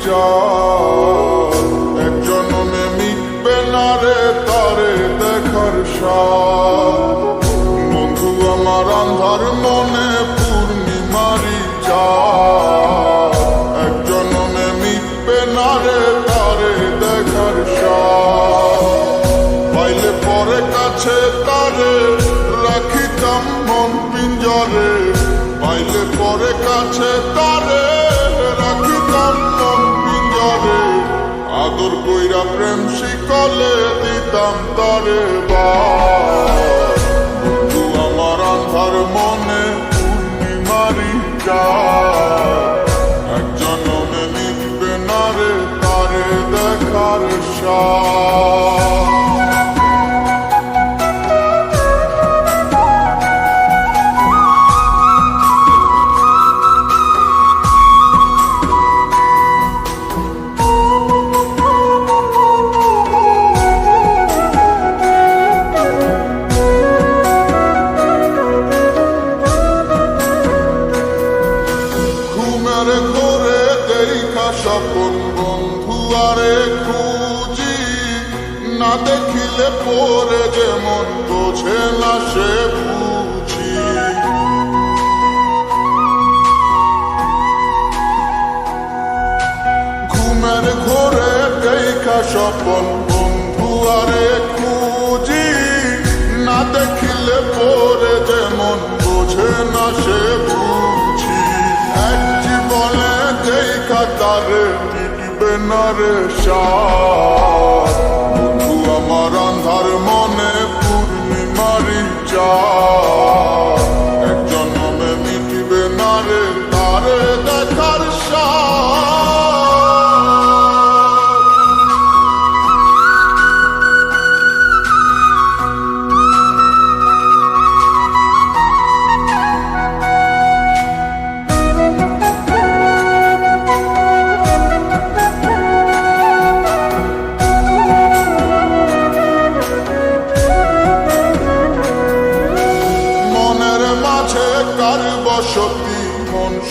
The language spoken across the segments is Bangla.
আন্ধার পূর্ণিমারি চাঁদ এক জনমে মিটবে না রে তারে দেখার বন্ধু, আমার মনে পূর্ণিমারি চাঁদ এক জনমে মিটবে না রে তারে দেখার পাইলে পরে কাছে পরে কাছে তারে আদর কইরা প্রেম শিকলে দিতাম তারে বা আমার আন্ধার মনে পূর্ণিমারি যা একজন মনে মিটবে না রে, তারে দেখার সাথ দেখা স্বপন বন্ধু আরে খুঁজি না দেখিলে পরে যেমন বোঝে না সে বুঝি। ঘুমের ঘরে দেখা স্বপন বন্ধু আরে খুঁজি না দেখিলে পরে যেমন বোঝে না সে মিটবে না রে বন্ধু আমার আন্ধার মনে পূর্ণিমারি চাঁদ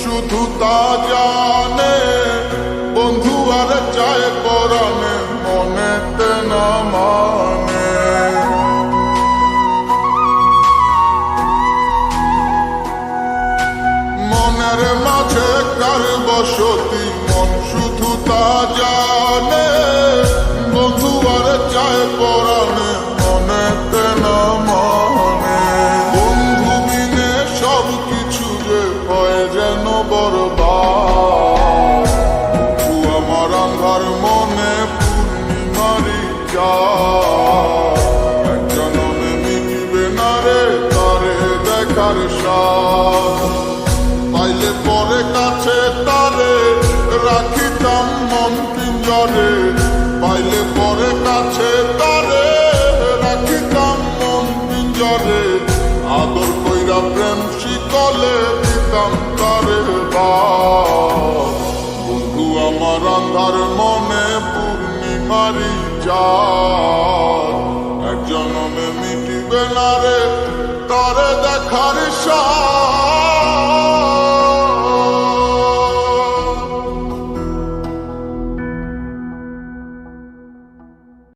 শুধু তা জানে। বন্ধু আর চায় পরাণে, মনেতে না মানে। মনের মাঝে কার বসতি, মন শুধু তা জানে। বন্ধু আর চায় পরাণে সাথ। পাইলে পরে কাছে তারে রাখিতাম মন পিঞ্জরে পাইলে পরে কাছে তারে রাখিতাম মন পিঞ্জরে আদর কইরা প্রেম শিকলে দিতাম তারে বন্ধু, আমার আন্ধার মনে পূর্ণিমারি চাঁদ। Karışan